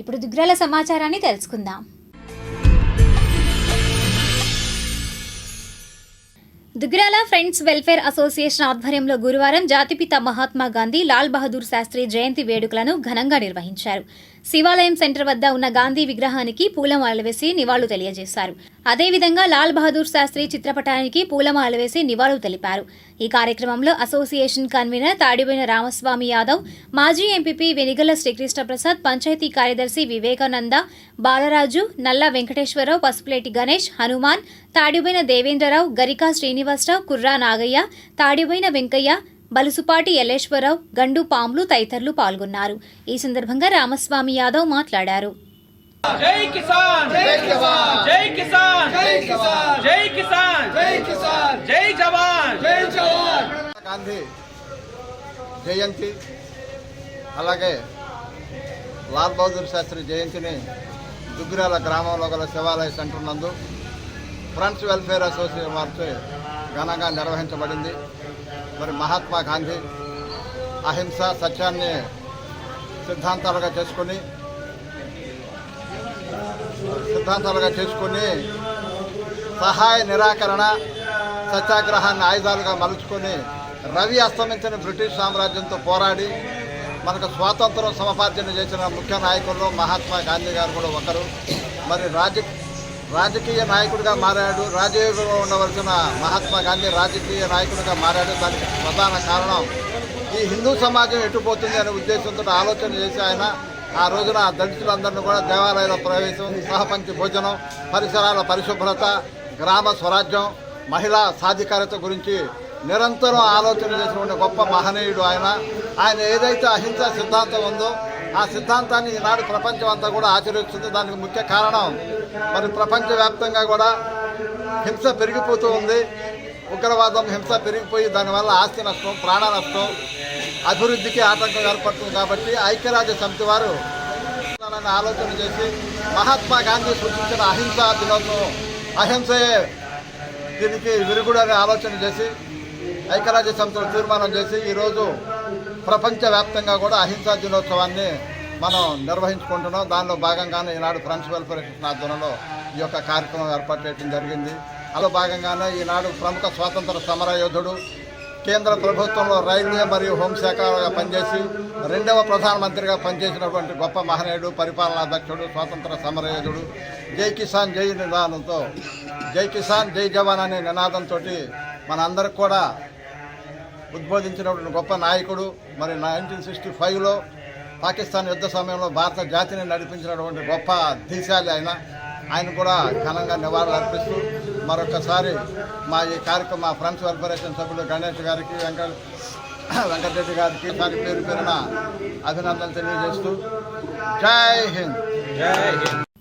ఇప్పుడు దుగ్రాల సమాచారాన్ని తెలుసుకుందాం. దుగ్రాల ఫ్రెండ్స్ వెల్ఫేర్ అసోసియేషన్ ఆధ్వర్యంలో గురువారం జాతిపిత మహాత్మా గాంధీ లాల్ బహదూర్ శాస్త్రి జయంతి వేడుకలను ఘనంగా నిర్వహించారు. శివాలయం సెంటర్ వద్ద ఉన్న గాంధీ విగ్రహానికి పూలమాలలు వేసి నివాళులు తెలియజేశారు. అదేవిధంగా లాల్ బహదూర్ శాస్త్రి చిత్రపటానికి పూలమాలలు వేసి నివాళులు తెలిపారు. ఈ కార్యక్రమంలో అసోసియేషన్ కన్వీనర్ తాడిపోయిన రామస్వామి యాదవ్ మాజీ ఎంపీపీ వెనిగల శ్రీకృష్ణ ప్రసాద్ పంచాయతీ కార్యదర్శి వివేకానంద బాలరాజు నల్ల వెంకటేశ్వరరావు పసుపులేటి గణేష్ హనుమాన్ తాడిపోయిన దేవేంద్రరావు గరికా శ్రీనివాసరావు కుర్రా నాగయ్య తాడిపోయిన వెంకయ్య బలుసుపాటి యల్లేశ్వరరావు గండు పాములు తదితరులు పాల్గొన్నారు. ఈ సందర్భంగా రామస్వామి యాదవ్ మాట్లాడారు. జై కిసాన్! జై జవాన్ జై కిసాన్! జై కిసాన్! జై కిసాన్! జై కిసాన్! జై జవాన్! జై జవాన్! గాంధీ జయంతి అలాగే లాల్ బహదూర్ శాస్త్రి జయంతిని దుగ్గిరాల గ్రామంలో గల శివాలయ సెంటర్ నందు ఫ్రెండ్స్ వెల్ఫేర్ అసోసియేషన్ వారిచే ఘనంగా నిర్వహించబడింది. మరి మహాత్మా గాంధీ అహింస సత్యాన్ని సిద్ధాంతాలుగా చేసుకొని సిద్ధాంతాలుగా చేసుకొని సహాయ నిరాకరణ సత్యాగ్రహాన్ని ఆయుధాలుగా మలుచుకొని రవి అస్తమించిన బ్రిటిష్ సామ్రాజ్యంతో పోరాడి మనకు స్వాతంత్రం సమపార్జన చేసిన ముఖ్య నాయకుల్లో మహాత్మా గాంధీ గారు కూడా ఒకరు. మరి రాజ రాజకీయ నాయకుడిగా మారాడు. రాజయోగంలో ఉండవలసిన మహాత్మా గాంధీ రాజకీయ నాయకుడిగా మారాడు. దానికి ప్రధాన కారణం ఈ హిందూ సమాజం ఎటుపోతుంది అనే ఉద్దేశంతో ఆలోచన చేసి ఆయన ఆ రోజున దళితులందరినీ కూడా దేవాలయాల ప్రవేశం సహపంచి భోజనం పరిసరాల పరిశుభ్రత గ్రామ స్వరాజ్యం మహిళా సాధికారత గురించి నిరంతరం ఆలోచన చేసినటువంటి గొప్ప మహనీయుడు ఆయన. ఆయన ఏదైతే అహింస సిద్ధాంతం ఉందో ఆ సిద్ధాంతాన్ని ఈనాడు ప్రపంచం అంతా కూడా ఆచరిస్తుంది. దానికి ముఖ్య కారణం మరి ప్రపంచవ్యాప్తంగా కూడా హింస పెరిగిపోతూ ఉంది. ఉగ్రవాదం హింస పెరిగిపోయి దానివల్ల ఆస్తి నష్టం ప్రాణ నష్టం అభివృద్ధికి ఆటంకం ఏర్పడుతుంది కాబట్టి ఐక్యరాజ్య సమితి వారు అని ఆలోచన చేసి మహాత్మా గాంధీ సూచించిన అహింస దినోత్సవం అహింసయే దీనికి విరుగుడు అనే ఆలోచన చేసి ఐక్యరాజ్య సమితిలో తీర్మానం చేసి ఈరోజు ప్రపంచవ్యాప్తంగా కూడా అహింసా దినోత్సవాన్ని మనం నిర్వహించుకుంటున్నాం. దానిలో భాగంగానే ఈనాడు ఫ్రెండ్స్ వెల్ఫేర్ అసోసియేషన్ ఆధ్వర్యంలో ఈ యొక్క కార్యక్రమం ఏర్పాటు చేయడం జరిగింది. అందులో భాగంగానే ఈనాడు ప్రముఖ స్వాతంత్ర సమర యోధుడు కేంద్ర ప్రభుత్వంలో రైల్వే మరియు హోంశాఖగా పనిచేసి రెండవ ప్రధానమంత్రిగా పనిచేసినటువంటి గొప్ప మహనీయుడు పరిపాలనాధ్యక్షుడు స్వాతంత్ర సమరయోధుడు జై కిసాన్ జై నినాదంతో జై కిసాన్ జై జవాన్ అనే నినాదంతో మనందరికి కూడా ఉద్బోధించినటువంటి గొప్ప నాయకుడు మరి నైన్టీన్ సిక్స్టీ ఫైవ్లో పాకిస్తాన్ యుద్ధ సమయంలో భారత జాతిని నడిపించినటువంటి గొప్ప ధీశాలి ఆయన. ఆయన కూడా ఘనంగా నివాళులు అర్పిస్తూ మరొకసారి మా ఈ కార్యక్రమం మా ఫ్రెండ్స్ కార్పొరేషన్ సభ్యులు గణేష్ గారికి వెంకట వెంకటరెడ్డి గారికి వారి పేరు పేరున అభినందనలు తెలియజేస్తూ జై హింద్. జై హింద్.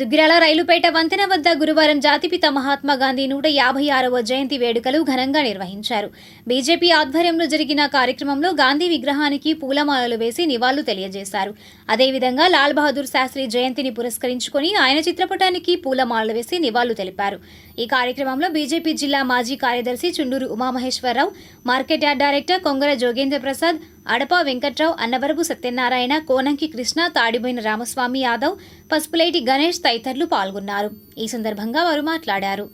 దుగ్గిరాల రైలుపేట వంతెన వద్ద గురువారం జాతిపిత మహాత్మా గాంధీ నూట యాభై ఆరవ జయంతి వేడుకలు ఘనంగా నిర్వహించారు. బీజేపీ ఆధ్వర్యంలో జరిగిన కార్యక్రమంలో గాంధీ విగ్రహానికి పూలమాలలు వేసి నివాళులు తెలియజేశారు. అదేవిధంగా లాల్ బహదూర్ శాస్త్రి జయంతిని పురస్కరించుకొని ఆయన చిత్రపటానికి పూలమాలలు వేసి నివాళులు తెలిపారు. ఈ కార్యక్రమంలో బీజేపీ జిల్లా మాజీ కార్యదర్శి Chunduru Umamaheswararao market yard director Kongara Jogendra Prasad Adapa Venkatrao Annavarapu Satyanarayana Konanki Krishna Tadiboina Ramaswamy Yadav Pasupuleti Ganesh తదితరులు పాల్గొన్నారు. ఈ సందర్భంగా వారు మాట్లాడారు.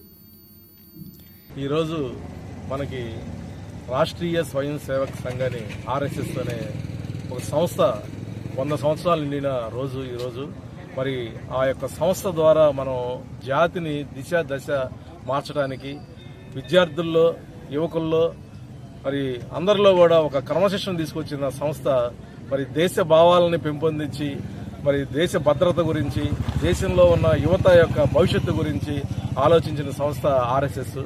ఈరోజు మనకి రాష్ట్రీయ స్వయం సేవక సంఘాన్ని ఆర్ఎస్ఎస్ అనే ఒక సంస్థ వంద సంవత్సరాలు నిండిన రోజు ఈరోజు. మరి ఆ యొక్క సంస్థ ద్వారా మనం జాతిని దిశ దశ మార్చడానికి విద్యార్థుల్లో యువకుల్లో మరి అందరిలో కూడా ఒక క్రమశిక్షణ తీసుకొచ్చిన సంస్థ మరి దేశ భావాలని పెంపొందించి మరి దేశ భద్రత గురించి దేశంలో ఉన్న యువత యొక్క భవిష్యత్తు గురించి ఆలోచించిన సంస్థ ఆర్ఎస్ఎస్.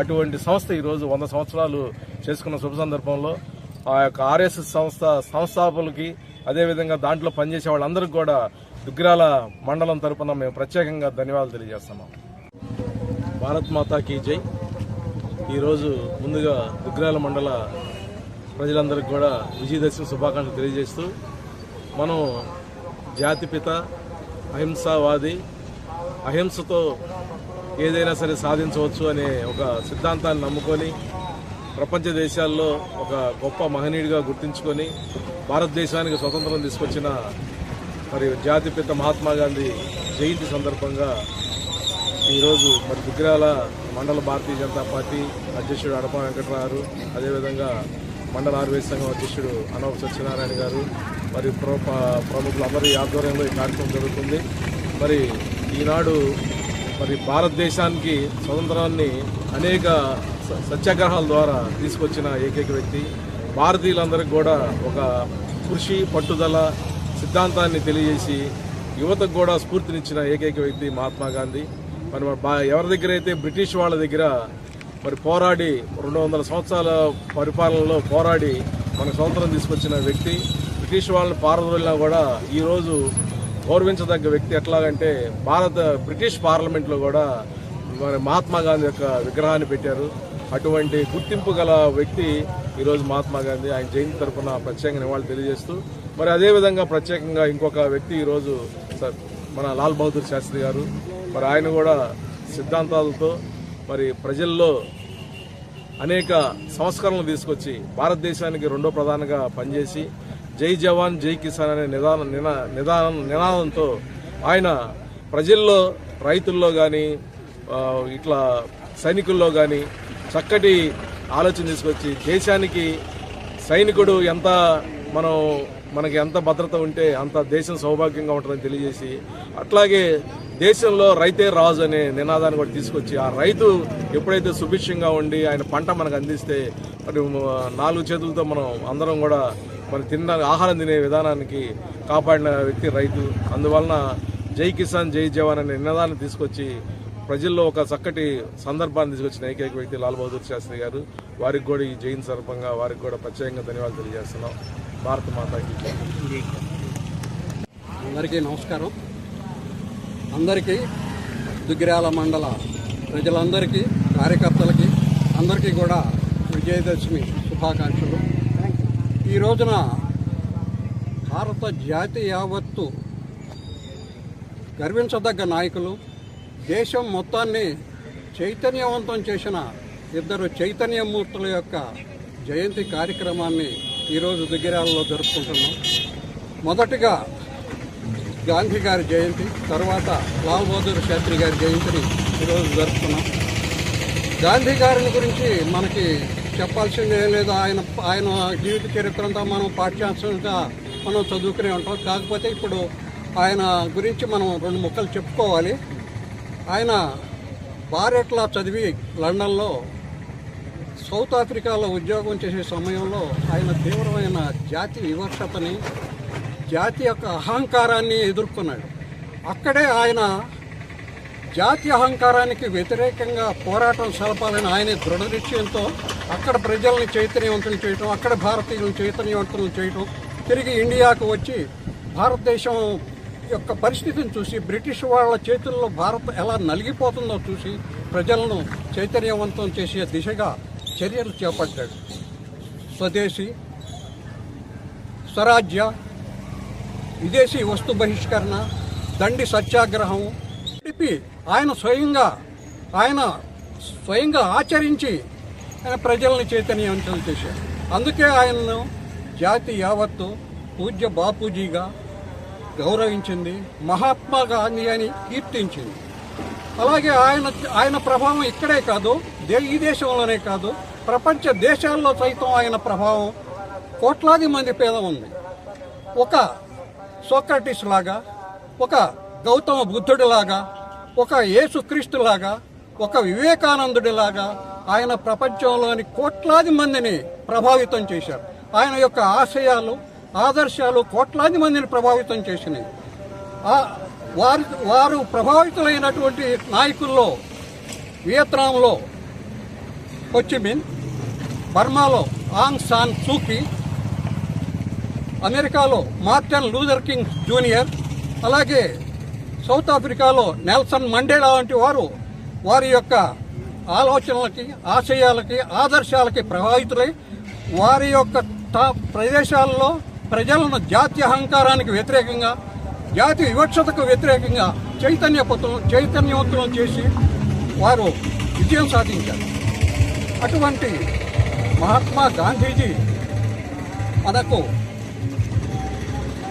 అటువంటి సంస్థ ఈరోజు వంద సంవత్సరాలు చేసుకున్న శుభ సందర్భంలో ఆ యొక్క ఆర్ఎస్ఎస్ సంస్థ సంస్థాపకులకి అదేవిధంగా దాంట్లో పనిచేసే వాళ్ళందరికీ కూడా దుగ్గిరాల మండలం తరపున మేము ప్రత్యేకంగా ధన్యవాదాలు తెలియజేస్తున్నాం. భారత్ మాతాకి జై. ఈరోజు ముందుగా దుగ్గిరాల మండల ప్రజలందరికీ కూడా విజయదశమి శుభాకాంక్షలు తెలియజేస్తూ మనం జాతిపిత అహింసావాది అహింసతో ఏదైనా సరే సాధించవచ్చు అనే ఒక సిద్ధాంతాన్ని నమ్ముకొని ప్రపంచ దేశాల్లో ఒక గొప్ప మహనీయుడిగా గుర్తించుకొని భారతదేశానికి స్వతంత్రం తీసుకొచ్చిన మరి జాతిపిత మహాత్మా గాంధీ జయంతి సందర్భంగా ఈరోజు మరి విగ్రహాల మండల భారతీయ జనతా పార్టీ అధ్యక్షుడు అడప వెంకటరావు అదేవిధంగా మండల ఆర్వేస్ సంఘం అధ్యక్షుడు అనవ సత్యనారాయణ గారు మరి ప్ర- ప్రముఖులందరి ఆధ్వర్యంలో ఈ కార్యక్రమం జరుగుతుంది. మరి ఈనాడు మరి భారతదేశానికి స్వతంత్రాన్ని అనేక సత్యాగ్రహాల ద్వారా తీసుకొచ్చిన ఏకైక వ్యక్తి భారతీయులందరికీ కూడా ఒక కృషి పట్టుదల సిద్ధాంతాన్ని తెలియజేసి యువతకు కూడా స్ఫూర్తినిచ్చిన ఏకైక వ్యక్తి మహాత్మా గాంధీ. మరి ఎవరి దగ్గర అయితే బ్రిటిష్ వాళ్ళ దగ్గర మరి పోరాడి రెండు వందల సంవత్సరాల పరిపాలనలో పోరాడి మన స్వతంత్రం తీసుకొచ్చిన వ్యక్తి బ్రిటిష్ వాళ్ళని పారదోలినా కూడా ఈరోజు గౌరవించదగ్గ వ్యక్తి ఎట్లాగంటే భారత బ్రిటిష్ పార్లమెంట్లో కూడా మరి మహాత్మా గాంధీ యొక్క విగ్రహాన్ని పెట్టారు. అటువంటి గుర్తింపు గల వ్యక్తి ఈరోజు మహాత్మా గాంధీ. ఆయన జయంతి తరఫున ప్రత్యేకంగా నివాళులు తెలియజేస్తూ మరి అదేవిధంగా ప్రత్యేకంగా ఇంకొక వ్యక్తి ఈరోజు మన లాల్ బహదూర్ శాస్త్రి గారు మరి ఆయన కూడా సిద్ధాంతాలతో మరి ప్రజల్లో అనేక సంస్కరణలు తీసుకొచ్చి భారతదేశానికి రెండో ప్రధానంగా పనిచేసి జై జవాన్ జై కిసాన్ అనే నిదాన నినా నిదానం నినాదంతో ఆయన ప్రజల్లో రైతుల్లో కానీ ఇట్లా సైనికుల్లో కానీ చక్కటి ఆలోచన తీసుకొచ్చి దేశానికి సైనికుడు ఎంత మనం మనకి ఎంత భద్రత ఉంటే అంత దేశం సౌభాగ్యంగా ఉంటుందని తెలియజేసి అట్లాగే దేశంలో రైతే రాజు అనే నినాదాన్ని కూడా తీసుకొచ్చి ఆ రైతు ఎప్పుడైతే సుభిక్షంగా ఉండి ఆయన పంట మనకు అందిస్తే మరి నాలుగు చేతులతో మనం అందరం కూడా మరి తిన్న ఆహారం తినే విధానానికి కాపాడిన వ్యక్తి రైతు. అందువలన జై కిసాన్ జై జవాన్ అనే నినాదాన్ని తీసుకొచ్చి ప్రజల్లో ఒక చక్కటి సందర్భాన్ని తీసుకొచ్చిన ఏకైక వ్యక్తి లాల్ బహదూర్ శాస్త్రి గారు. వారికి కూడా ఈ జైన్ సందర్భంగా వారికి కూడా ప్రత్యేకంగా ధన్యవాదాలు తెలియజేస్తున్నాం. భారత మాతాకి అందరికీ నమస్కారం. అందరికీ దుగ్గిరాల మండల ప్రజలందరికీ కార్యకర్తలకి అందరికీ కూడా విజయదశమి శుభాకాంక్షలు. ఈ రోజున భారత జాతి యావత్తు గర్వించదగ్గ నాయకులు దేశం మొత్తాన్ని చైతన్యవంతం చేసిన ఇద్దరు చైతన్యమూర్తుల యొక్క జయంతి కార్యక్రమాన్ని ఈరోజు దుగ్గిరాలలో జరుపుకుంటున్నాం. మొదటిగా గాంధీ గారి జయంతి తర్వాత లాల్ బహదూర్ శాస్త్రి గారి జయంతిని ఈరోజు జరుపుకున్నాం. గాంధీ గారిని గురించి మనకి చెప్పాల్సిందే లేదు. ఆయన ఆయన జీవిత చరిత్ర అంతా మనం పాఠ్యాంశంగా మనం చదువుకునే ఉంటాం. కాకపోతే ఇప్పుడు ఆయన గురించి మనం రెండు ముక్కలు చెప్పుకోవాలి. ఆయన బారెట్లా చదివి లండన్లో సౌత్ ఆఫ్రికాలో ఉద్యోగం చేసే సమయంలో ఆయన తీవ్రమైన జాతి వివక్షతని జాతి యొక్క అహంకారాన్ని ఎదుర్కొన్నాడు. అక్కడే ఆయన జాతి అహంకారానికి వ్యతిరేకంగా పోరాటం సలపాలని ఆయన దృఢ నిశ్చయంతో అక్కడ ప్రజల్ని చైతన్యవంతులు చేయటం అక్కడ భారతీయులను చైతన్యవంతులు చేయటం తిరిగి ఇండియాకు వచ్చి భారతదేశం యొక్క పరిస్థితిని చూసి బ్రిటిష్ వాళ్ళ చేతుల్లో భారత్ ఎలా నలిగిపోతుందో చూసి ప్రజలను చైతన్యవంతం చేసే దిశగా చర్యలు చేపట్టాడు. స్వదేశీ స్వరాజ్య విదేశీ వస్తు బహిష్కరణ దండి సత్యాగ్రహం. నడిపి ఆయన స్వయంగా ఆయన స్వయంగా ఆచరించి ఆయన ప్రజల్ని చైతన్యవంతం చేశారు. అందుకే ఆయనను జాతి యావత్తు పూజ్య బాపూజీగా గౌరవించింది మహాత్మా గాంధీ అని కీర్తించింది. అలాగే ఆయన ఆయన ప్రభావం ఇక్కడే కాదు దే ఈ దేశంలోనే కాదు ప్రపంచ దేశాల్లో సైతం ఆయన ప్రభావం కోట్లాది మంది పేద ఉంది. ఒక సోక్రటిస్ లాగా ఒక గౌతమ బుద్ధుడిలాగా ఒక యేసుక్రీస్తులాగా ఒక వివేకానందుడిలాగా ఆయన ప్రపంచంలోని కోట్లాది మందిని ప్రభావితం చేశారు. ఆయన యొక్క ఆశయాలు ఆదర్శాలు కోట్లాది మందిని ప్రభావితం చేసినాయి. వారి వారు ప్రభావితులైనటువంటి నాయకుల్లో వియత్నాంలో హొచ్చిమిన్ బర్మాలో ఆంగ్ సాన్ సూకి అమెరికాలో మార్టిన్ లూథర్ కింగ్ జూనియర్ అలాగే సౌత్ ఆఫ్రికాలో నెల్సన్ మండేలా వంటి వారు వారి యొక్క ఆలోచనలకి ఆశయాలకి ఆదర్శాలకి ప్రభావితులై వారి యొక్క ప్రదేశాల్లో ప్రజలను జాతి అహంకారానికి వ్యతిరేకంగా జాతి వివక్షతకు వ్యతిరేకంగా చైతన్యపతులు చైతన్యవంతులను చేసి వారు విజయం సాధించారు. అటువంటి మహాత్మా గాంధీజీ మనకు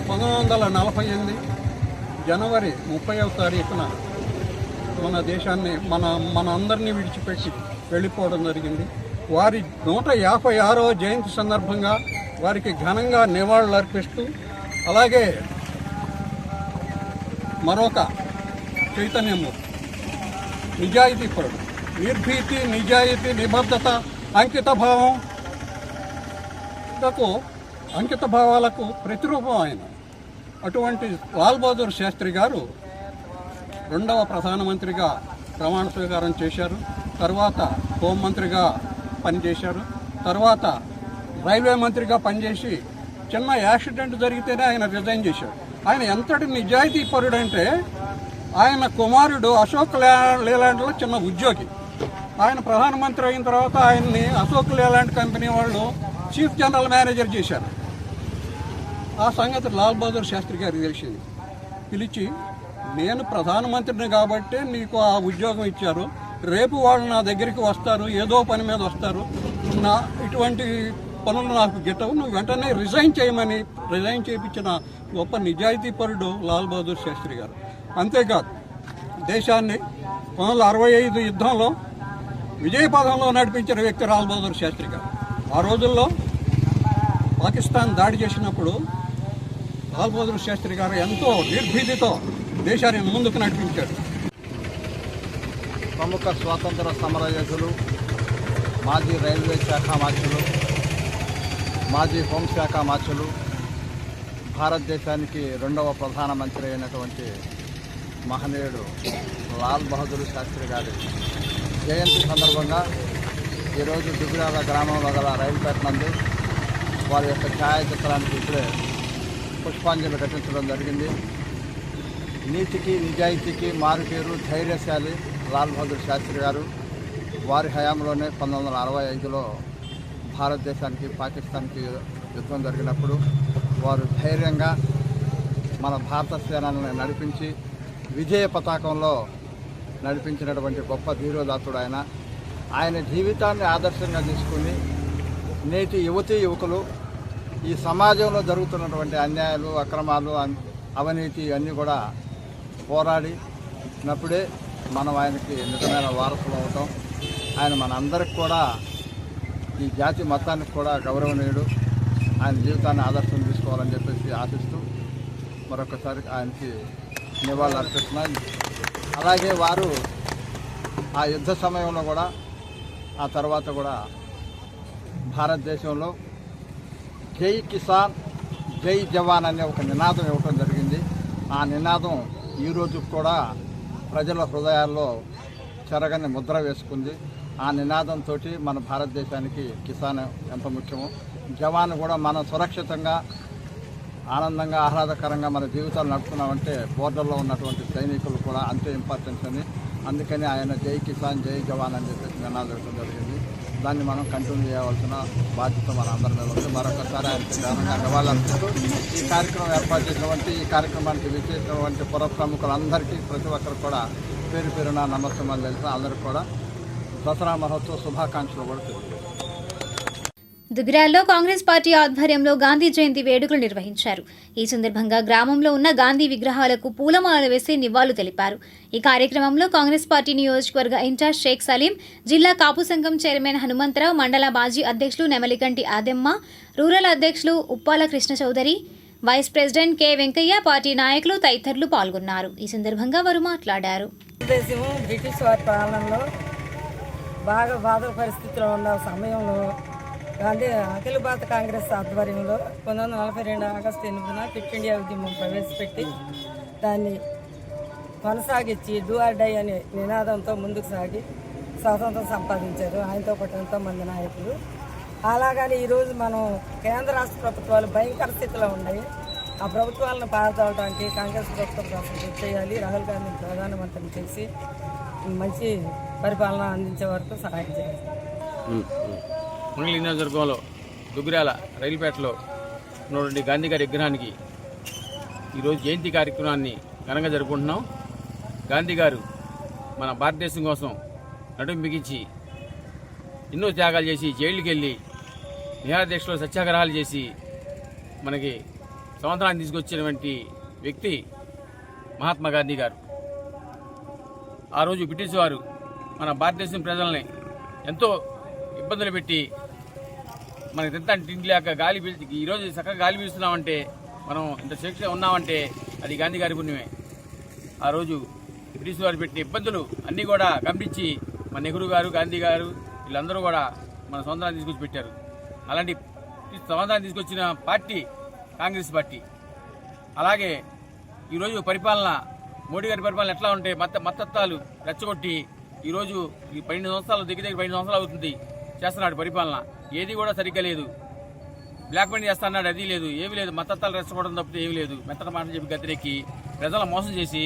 పంతొమ్మిది వందల నలభై ఎనిమిది జనవరి ముప్పైవ తారీఖున మన దేశాన్ని మన మన అందరినీ విడిచిపెట్టి వెళ్ళిపోవడం జరిగింది. వారి నూట యాభై ఆరవ జయంతి సందర్భంగా వారికి ఘనంగా నివాళులు అర్పిస్తూ అలాగే మరొక చైతన్యమూర్తి నిజాయితీ పరుడు నిర్భీతి నిజాయితీ నిబద్ధత అంకిత భావం అంకిత భావాలకు ప్రతిరూపం ఆయన. అటువంటి లాల్ బహదూర్ శాస్త్రి గారు రెండవ ప్రధానమంత్రిగా ప్రమాణ స్వీకారం చేశారు. తర్వాత హోంమంత్రిగా పనిచేశారు. తర్వాత రైల్వే మంత్రిగా పనిచేసి చిన్న యాక్సిడెంట్ జరిగితేనే ఆయన రిజైన్ చేశాడు. ఆయన ఎంతటి నిజాయితీ పరుడంటే ఆయన కుమారుడు అశోక్ లేలాండ్లో చిన్న ఉద్యోగి. ఆయన ప్రధానమంత్రి అయిన తర్వాత ఆయన్ని అశోక్ లేలాండ్ కంపెనీ వాళ్ళు చీఫ్ జనరల్ మేనేజర్ చేశారు. ఆ సంగతి లాల్ బహదూర్ శాస్త్రి గారికి తెలిసింది. పిలిచి నేను ప్రధానమంత్రిని కాబట్టి నీకు ఆ ఉద్యోగం ఇచ్చారు. రేపు వాళ్ళు నా దగ్గరికి వస్తారు ఏదో పని మీద వస్తారు. నా ఇటువంటి పనులు నాకు గిట్టవు. నువ్వు వెంటనే రిజైన్ చేయమని రిజైన్ చేయించిన గొప్ప నిజాయితీ పరుడు లాల్ బహదూర్ శాస్త్రి గారు. అంతేకాదు దేశాన్ని పంతొమ్మిది వందల అరవై ఐదు యుద్ధంలో విజయపదంలో నడిపించిన వ్యక్తి లాల్ బహదూర్ శాస్త్రి గారు. ఆ రోజుల్లో పాకిస్తాన్ దాడి చేసినప్పుడు లాల్ బహదూర్ శాస్త్రి గారు ఎంతో నిర్భీతితో దేశాన్ని ముందుకు నడిపించాడు ప్రముఖ స్వాతంత్ర సమరయోధులు మాజీ రైల్వే శాఖ మాచులు మాజీ హోంశాఖ మాచులు భారతదేశానికి రెండవ ప్రధానమంత్రి అయినటువంటి మహనీయుడు లాల్ బహదూర్ శాస్త్రి గారి జయంతి సందర్భంగా ఈరోజు దుగ్గిరాల గ్రామంలో గల రైలు పెట్టినందు వారి యొక్క ఛాయాచిత్రానికి ఇప్పుడే పుష్పాంజలి ఘటించడం జరిగింది. నీతికి నిజాయితీకి మారుపేరు ధైర్యశాలి లాల్ బహదూర్ శాస్త్రి గారు. వారి హయాంలోనే పంతొమ్మిది వందల అరవై ఐదులో భారతదేశానికి పాకిస్తాన్కి యుద్ధం జరిగినప్పుడు వారు ధైర్యంగా మన భారత సేనాన్ని నడిపించి విజయ పతాకంలో నడిపించినటువంటి గొప్ప ధీరోదాతుడు ఆయన. ఆయన జీవితాన్ని ఆదర్శంగా తీసుకుని నేటి యువతీ యువకులు ఈ సమాజంలో జరుగుతున్నటువంటి అన్యాయాలు అక్రమాలు అన్- అవినీతి అన్నీ కూడా పోరాడినప్పుడే మనం ఆయనకి నిజమైన వారసులు అవటం ఆయన మన అందరికి కూడా ఈ జాతి మొత్తానికి కూడా గౌరవనీయుడు. ఆయన జీవితాన్ని ఆదర్శం తీసుకోవాలని చెప్పేసి ఆశిస్తూ మరొకసారి ఆయనకి నివాళులు అర్పిస్తున్నాను అలాగే వారు ఆ యుద్ధ సమయంలో కూడా ఆ తర్వాత కూడా భారతదేశంలో జై కిసాన్ జై జవాన్ అనే ఒక నినాదం ఇవ్వటం జరిగింది. ఆ నినాదం ఈ రోజు కూడా ప్రజల హృదయాల్లో చెరగని ముద్ర వేసుకుంది. ఆ నినాదంతో మన భారతదేశానికి కిసాన్ ఎంత ముఖ్యమో జవాన్ కూడా మనం సురక్షితంగా ఆనందంగా ఆహ్లాదకరంగా మన జీవితాలు నడుపుతున్నామంటే బోర్డర్లో ఉన్నటువంటి సైనికులు కూడా అంతే ఇంపార్టెన్స్ అని. అందుకని ఆయన జై కిసాన్ జై జవాన్ అని చెప్పేసి నినాదం ఇవ్వడం జరిగింది. దాన్ని మనం కంటిన్యూ చేయవలసిన బాధ్యత మన అందరి మీద ఉంది. మరొకసారి ఆయనకి ఘనంగా ఈ కార్యక్రమం ఏర్పాటు చేసినటువంటి ఈ కార్యక్రమానికి విచ్చేసినటువంటి పుర ప్రముఖులందరికీ ప్రతి ఒక్కరు కూడా పేరు పేరున నమస్కారాలు తెలుసు అందరికీ కూడా దసరా మహోత్సవ శుభాకాంక్షలు కూడా తెలుసు దుగ్రాల్లో కాంగ్రెస్ పార్టీ ఆధ్వర్యంలో గాంధీ జయంతి వేడుకలు నిర్వహించారు. ఈ సందర్భంగా గ్రామంలో ఉన్న గాంధీ విగ్రహాలకు పూలమాలలు వేసి నివాళులు తెలిపారు. ఈ కార్యక్రమంలో కాంగ్రెస్ పార్టీ నియోజకవర్గ ఇన్ఛార్జ్ షేక్ సలీం జిల్లా కాపు సంఘం చైర్మన్ హనుమంతరావు మండల మాజీ అధ్యక్షులు నెమలికంటి ఆదెమ్మ రూరల్ అధ్యక్షులు Uppala Krishna Chowdary vice president K Venkaiah party నాయకులు తదితరులు పాల్గొన్నారు. ఈ సందర్భంగా వారు మాట్లాడారు. బ్రిటిష్ వారి పాలనలో బాగా బాధల పరిస్థితిలో ఉన్న సమయంలో గాంధీ అఖిల భారత కాంగ్రెస్ ఆధ్వర్యంలో పంతొమ్మిది వందల నలభై రెండు ఆగస్టు ఎనిమిదిన ఫిట్ ఇండియా ఉద్యమం ప్రవేశపెట్టి దాన్ని కొనసాగించి డూ ఆర్ డై అనే నినాదంతో ముందుకు సాగి స్వాతంత్రం సంపాదించారు. ఆయనతో పాటు ఎంతోమంది నాయకులు. అలాగని ఈరోజు మనం కేంద్ర రాష్ట్ర ప్రభుత్వాలు భయంకర స్థితిలో ఉన్నాయి. ఆ ప్రభుత్వాలను పారదోలడానికి కాంగ్రెస్ ప్రభుత్వం కోసం చేయాలి. రాహుల్ గాంధీని ప్రధానమంత్రిని చేసి మంచి పరిపాలన అందించే వరకు సహాయం చేయాలి. మంగళ నియోజకవర్గంలో దుగ్గిరాల రైలుపేటలో ఉన్నటువంటి గాంధీ గారి విగ్రహానికి ఈరోజు జయంతి కార్యక్రమాన్ని ఘనంగా జరుపుకుంటున్నాం. గాంధీ గారు మన భారతదేశం కోసం నడుము బిగించి ఎన్నో త్యాగాలు చేసి జైలుకి వెళ్ళి నిహారదీక్షలో సత్యాగ్రహాలు చేసి మనకి సంవత్సరాన్ని తీసుకొచ్చినటువంటి వ్యక్తి మహాత్మా గాంధీ గారు. ఆ రోజు బ్రిటిష్ వారు మన భారతదేశం ప్రజల్ని ఎంతో ఇబ్బందులు పెట్టి మనకి ఎంత తిండి లేక గాలి పీల్చి ఈరోజు చక్కగా గాలి పీలుస్తున్నామంటే మనం ఇంత శిక్ష ఉన్నామంటే అది గాంధీ గారి పుణ్యమే. ఆ రోజు బ్రిటిష్ వారు పెట్టిన ఇబ్బందులు అన్నీ కూడా గమనించి మన నెహ్రూ గారు గాంధీ గారు వీళ్ళందరూ కూడా మన స్వాతంత్రాన్ని తీసుకొచ్చి పెట్టారు. అలాంటి స్వాతంత్రాన్ని తీసుకొచ్చిన పార్టీ కాంగ్రెస్ పార్టీ. అలాగే ఈరోజు పరిపాలన మోడీ గారి పరిపాలన ఎట్లా ఉంటే మత మతత్వాలు రెచ్చగొట్టి ఈరోజు ఈ పన్నెండు సంవత్సరాలు దగ్గర దగ్గర పన్నెండు సంవత్సరాలు అవుతుంది చేస్తున్నాడు పరిపాలన. ఏది కూడా సరిగ్గా లేదు. బ్లాక్ మనీ చేస్తా అన్నాడు అది లేదు ఏమీ లేదు మతత్వాలు రెచ్చగొడడం తప్పితే ఏమీ లేదు. మెత్తన మాట చెప్పి గతిరెక్కి ప్రజలను మోసం చేసి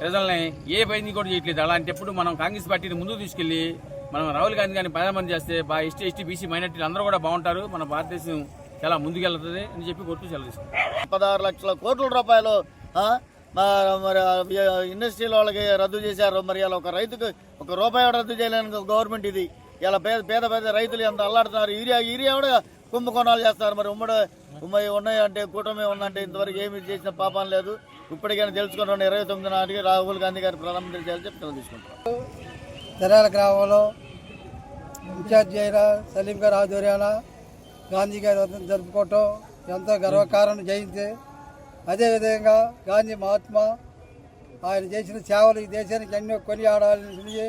ప్రజల్ని ఏ పైంది కూడా చేయట్లేదు. అలాంటప్పుడు మనం కాంగ్రెస్ పార్టీని ముందుకు తీసుకెళ్ళి మనం రాహుల్ గాంధీ గారిని ప్రధానమంత్రి చేస్తే బాగా ఎస్టీ ఎస్టీ బీసీ మైనార్టీలు అందరూ కూడా బాగుంటారు. మన భారతదేశం చాలా ముందుకెళ్తుంది అని చెప్పి గుర్తు సెలవు పదహారు లక్షల కోట్ల రూపాయలు మరి ఇండస్ట్రీల వాళ్ళకి రద్దు చేశారు. మరి అలా ఒక రైతుకు ఒక రూపాయి రద్దు చేయలేని గవర్నమెంట్ ఇది. ఇలా పేద పేద పేద రైతులు ఎంత అల్లాడుతున్నారు? యూరియా యూరియా కూడా కుంభకోణాలు చేస్తారు మరి ఉమ్మడి ఉమ్మడి ఉన్నాయి అంటే కూటమి ఉందంటే ఇంతవరకు ఏమి చేసిన పాపం లేదు. ఇప్పటికైనా తెలుసుకున్నాను ఇరవై తొమ్మిది నాటికి రాహుల్ గాంధీ గారు ప్రధానమంత్రి చేయాలని చెప్పి తీసుకుంటాం తెరాల గ్రామంలో ఇన్ఛార్జి అయిన సలీం గారి ఆధ్వర్యాన గాంధీ గారి జరుపుకోవటం ఎంతో గర్వకారణం జయంతి. అదేవిధంగా గాంధీ మహాత్మా ఆయన చేసిన సేవలు ఈ దేశానికి ఎన్నో కొనియాడాలని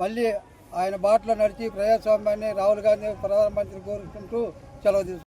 మళ్ళీ ఆయన బాటలో నడిచి ప్రజాస్వామ్యాన్ని రాహుల్ గాంధీ ప్రధానమంత్రి కోరుకుంటూ సెలవు తీసుకుంటాం